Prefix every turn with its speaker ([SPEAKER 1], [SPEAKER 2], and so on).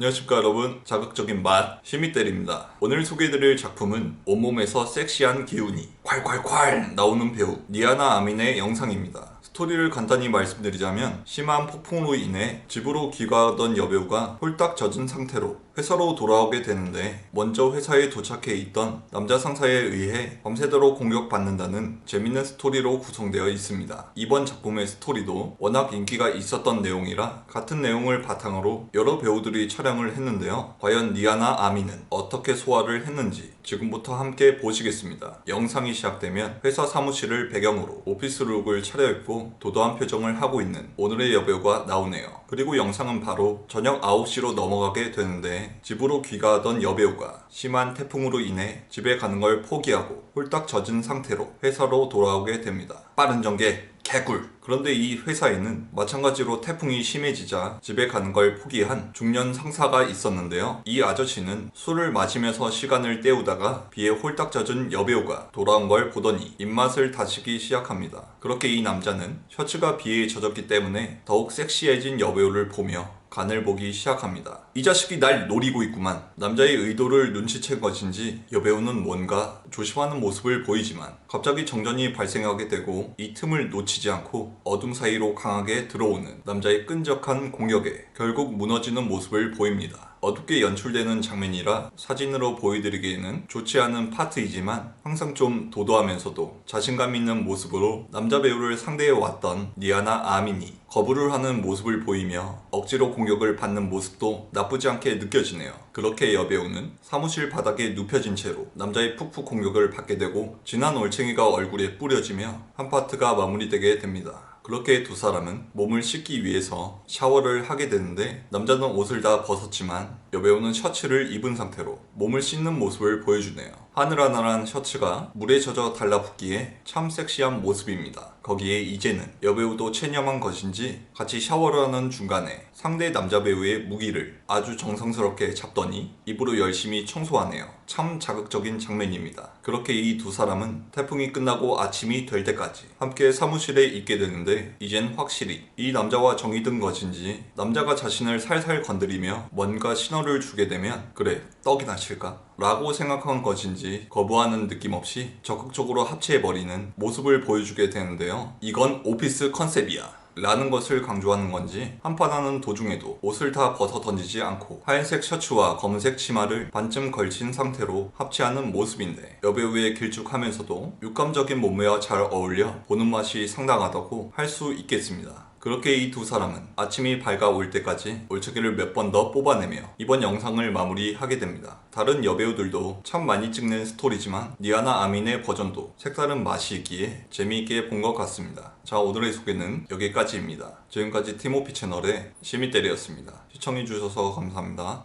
[SPEAKER 1] 안녕하십니까 여러분. 자극적인 맛 시미때리입니다. 오늘 소개해드릴 작품은 온몸에서 섹시한 기운이 콸콸콸 나오는 배우 니아나 아민의 영상입니다 스토리를 간단히 말씀드리자면 심한 폭풍으로 인해 집으로 귀가하던 여배우가 홀딱 젖은 상태로 회사로 돌아오게 되는데 먼저 회사에 도착해 있던 남자 상사에 의해 밤새도록 공격받는다는 재밌는 스토리로 구성되어 있습니다. 이번 작품의 스토리도 워낙 인기가 있었던 내용이라 같은 내용을 바탕으로 여러 배우들이 촬영을 했는데요. 과연 니아나 아미는 어떻게 소화를 했는지 지금부터 함께 보시겠습니다. 영상이 시작되면 회사 사무실을 배경으로 오피스룩을 차려입고 도도한 표정을 하고 있는 오늘의 여배우가 나오네요. 그리고 영상은 바로 저녁 9시로 넘어가게 되는데 집으로 귀가하던 여배우가 심한 태풍으로 인해 집에 가는 걸 포기하고 홀딱 젖은 상태로 회사로 돌아오게 됩니다. 빠른 전개 개꿀. 그런데 이 회사에는 마찬가지로 태풍이 심해지자 집에 가는 걸 포기한 중년 상사가 있었는데요. 이 아저씨는 술을 마시면서 시간을 때우다가 비에 홀딱 젖은 여배우가 돌아온 걸 보더니 입맛을 다시기 시작합니다. 그렇게 이 남자는 셔츠가 비에 젖었기 때문에 더욱 섹시해진 여배우를 보며 간을 보기 시작합니다. 이 자식이 날 노리고 있구만. 남자의 의도를 눈치챈 것인지 여배우는 뭔가 조심하는 모습을 보이지만 갑자기 정전이 발생하게 되고 이 틈을 놓치지 않고 어둠 사이로 강하게 들어오는 남자의 끈적한 공격에 결국 무너지는 모습을 보입니다. 어둡게 연출되는 장면이라 사진으로 보여드리기에는 좋지 않은 파트이지만 항상 좀 도도하면서도 자신감 있는 모습으로 남자 배우를 상대해 왔던 니아나 아민이 거부를 하는 모습을 보이며 억지로 공격을 받는 모습도 나쁘지 않게 느껴지네요. 그렇게 여배우는 사무실 바닥에 눕혀진 채로 남자의 푹푹 공격을 받게 되고 진한 올챙이가 얼굴에 뿌려지며 한 파트가 마무리되게 됩니다. 그렇게 두 사람은 몸을 씻기 위해서 샤워를 하게 되는데 남자는 옷을 다 벗었지만 여배우는 셔츠를 입은 상태로 몸을 씻는 모습을 보여주네요. 하늘하늘한 셔츠가 물에 젖어 달라붙기에 참 섹시한 모습입니다. 거기에 이제는 여배우도 체념한 것인지 같이 샤워를 하는 중간에 상대 남자 배우의 무기를 아주 정성스럽게 잡더니 입으로 열심히 청소하네요. 참 자극적인 장면입니다. 그렇게 이 두 사람은 태풍이 끝나고 아침이 될 때까지 함께 사무실에 있게 되는데 이젠 확실히 이 남자와 정이 든 것인지 남자가 자신을 살살 건드리며 뭔가 신호를 주게 되면 그래 떡이나 칠까? 라고 생각한 것인지 거부하는 느낌 없이 적극적으로 합체해버리는 모습을 보여주게 되는데요. 이건 오피스 컨셉이야. 라는 것을 강조하는 건지 한판하는 도중에도 옷을 다 벗어 던지지 않고 하얀색 셔츠와 검은색 치마를 반쯤 걸친 상태로 합체하는 모습인데 여배우의 길쭉하면서도 육감적인 몸매와 잘 어울려 보는 맛이 상당하다고 할 수 있겠습니다. 그렇게 이 두 사람은 아침이 밝아올 때까지 올챙이를 몇 번 더 뽑아내며 이번 영상을 마무리하게 됩니다. 다른 여배우들도 참 많이 찍는 스토리지만 니아나 아민의 버전도 색다른 맛이 있기에 재미있게 본 것 같습니다. 자 오늘의 소개는 여기까지입니다. 지금까지 티모피 채널의 시미때리였습니다. 시청해주셔서 감사합니다.